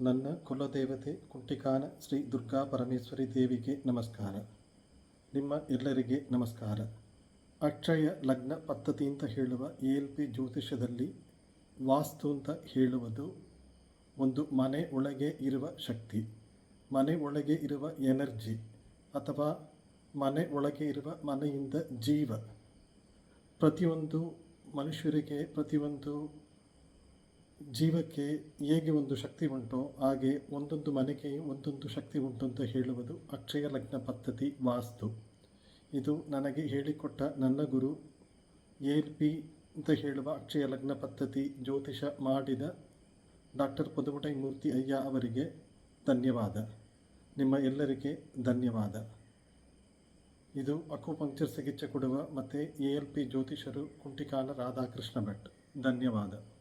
ನನ್ನ ಕುಲದೇವತೆ ಕುಂಟಿಕಾನ ಶ್ರೀ ದುರ್ಗಾ ಪರಮೇಶ್ವರಿ ದೇವಿಗೆ ನಮಸ್ಕಾರ. ನಿಮ್ಮ ಎಲ್ಲರಿಗೆ ನಮಸ್ಕಾರ. ಅಕ್ಷಯ ಲಗ್ನ ಪದ್ಧತಿ ಅಂತ ಹೇಳುವ ಎ ಎಲ್ ಪಿ ಜ್ಯೋತಿಷ್ಯದಲ್ಲಿ ವಾಸ್ತು ಅಂತ ಹೇಳುವುದು ಒಂದು ಮನೆ ಒಳಗೆ ಇರುವ ಶಕ್ತಿ. ಮನೆ ಒಳಗೆ ಇರುವ ಎನರ್ಜಿ ಅಥವಾ ಮನೆ ಒಳಗೆ ಇರುವ ಮನೆಯಿಂದ ಜೀವ. ಪ್ರತಿಯೊಂದು ಮನುಷ್ಯರಿಗೆ ಪ್ರತಿಯೊಂದು ಜೀವಕ್ಕೆ ಹೇಗೆ ಒಂದು ಶಕ್ತಿ ಉಂಟೋ ಹಾಗೆ ಒಂದೊಂದು ಮನೆಗೆ ಒಂದೊಂದು ಶಕ್ತಿ ಉಂಟು ಅಂತ ಹೇಳುವುದು ಅಕ್ಷಯ ಲಗ್ನ ಪದ್ಧತಿ ವಾಸ್ತು. ಇದು ನನಗೆ ಹೇಳಿಕೊಟ್ಟ ನನ್ನ ಗುರು ಎಲ್ ಪಿ ಅಂತ ಹೇಳುವ ಅಕ್ಷಯ ಲಗ್ನ ಪದ್ಧತಿ ಜ್ಯೋತಿಷ ಮಾಡಿದ ಡಾಕ್ಟರ್ ಪದುಮಟೈ ಮೂರ್ತಿ ಅಯ್ಯ ಅವರಿಗೆ ಧನ್ಯವಾದ. ನಿಮ್ಮ ಎಲ್ಲರಿಗೆ ಧನ್ಯವಾದ. ಇದು ಅಕುಪಂಕ್ಚರ್ ಚಿಕಿತ್ಸೆ ಕೊಡುವ ಮತ್ತು ಎ ಎಲ್ ಪಿ ಜ್ಯೋತಿಷರು ಕುಂಟಿಕಾಲ ರಾಧಾಕೃಷ್ಣ ಭಟ್. ಧನ್ಯವಾದ.